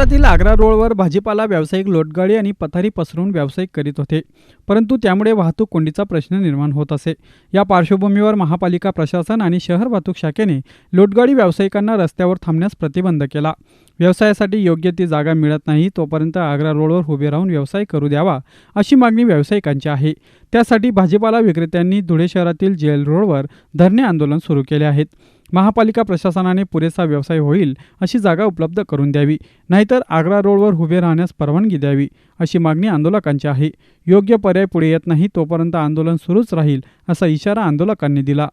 आग्रा रोडवर भाजीपाला व्यावसायिक लोटगाडी आणि पथारी पसरून व्यावसायिक करीत होते. परंतु त्यामुळे वाहतूक कोंडीचा प्रश्न निर्माण होत असे. या पार्श्वभूमीवर महापालिका प्रशासन आणि शहर वाहतूक शाखेने लोटगाडी व्यावसायिकांना रस्त्यावर थांबण्यास प्रतिबंध केला. व्यवसायासाठी योग्य ती जागा मिळत नाही तोपर्यंत आग्रा रोडवर उभे राहून व्यवसाय करू द्यावा अशी मागणी व्यावसायिकांची आहे. त्यासाठी भाजीपाला विक्रेत्यांनी धुळे शहरातील जेल रोडवर धरणे आंदोलन सुरू केले आहेत. महापालिका प्रशासनाने पुरेसा व्यवसाय होईल अशी जागा उपलब्ध करून द्यावी. नाहीतर आग्रा रोडवर उभे राहण्यास परवानगी द्यावी अशी मागणी आंदोलकांची आहे. योग्य पर्याय पुढे येत नाही तोपर्यंत आंदोलन सुरूच राहील असा इशारा आंदोलकांनी दिला.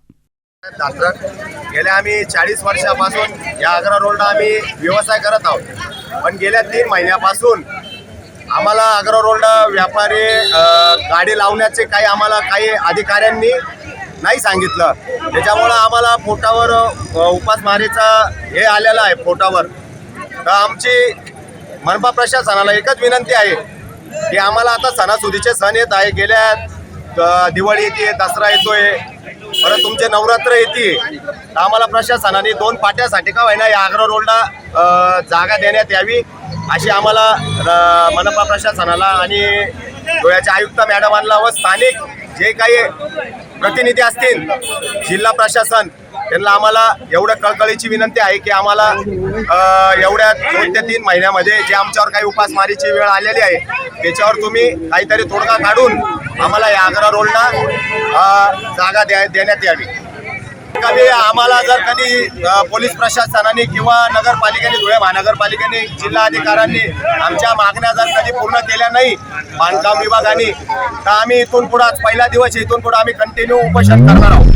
गेल्या आम्ही चाळीस वर्षापासून या आग्रा रोडला आम्ही व्यवसाय करत आहोत. पण गेल्या तीन महिन्यापासून आम्हाला आग्रा रोडला व्यापारी गाडी लावण्याचे काही आम्हाला काही अधिकाऱ्यांनी नाही सांगितलं. त्याच्यामुळं आम्हाला पोटावर उपासमारीचा हे आलेला आहे पोटावर. तर आमची मनपा प्रशासनाला एकच विनंती आहे की आम्हाला आता सणासुदीचे सण येत आहे गेल्या दिवाळी येते दसरा येतोय परत तुमचे नवरात्र येते. तर आम्हाला प्रशासनाने दोन पाट्यासाठी का होईना या आग्रा रोडला जागा देण्यात यावी अशी आम्हाला मनपा प्रशासनाला आणि डोळ्याच्या आयुक्त मॅडमांना व स्थानिक जे काही प्रतिनिधी असतील जिल्हा प्रशासन त्यांना आम्हाला एवढ्या कळकळीची विनंती आहे की आम्हाला एवढ्या दोन ते तीन महिन्यामध्ये जे आमच्यावर काही उपासमारीची वेळ आलेली आहे त्याच्यावर तुम्ही काहीतरी तोडगा काढून आम्हाला या आग्रा रोडला जागा द्या देण्यात यावी. कधी आम्हाला जर कधी पोलीस प्रशासनाने किंवा नगरपालिकेने धुळे महानगरपालिकेने जिल्हा अधिकाऱ्यांनी आमच्या मागण्या जर कधी पूर्ण केल्या नाही बांधकाम विभागाने तर आम्ही इथून पुढे आज पहिला दिवस इथून पुढे आम्ही कंटिन्यू उपोषण करणार आहोत.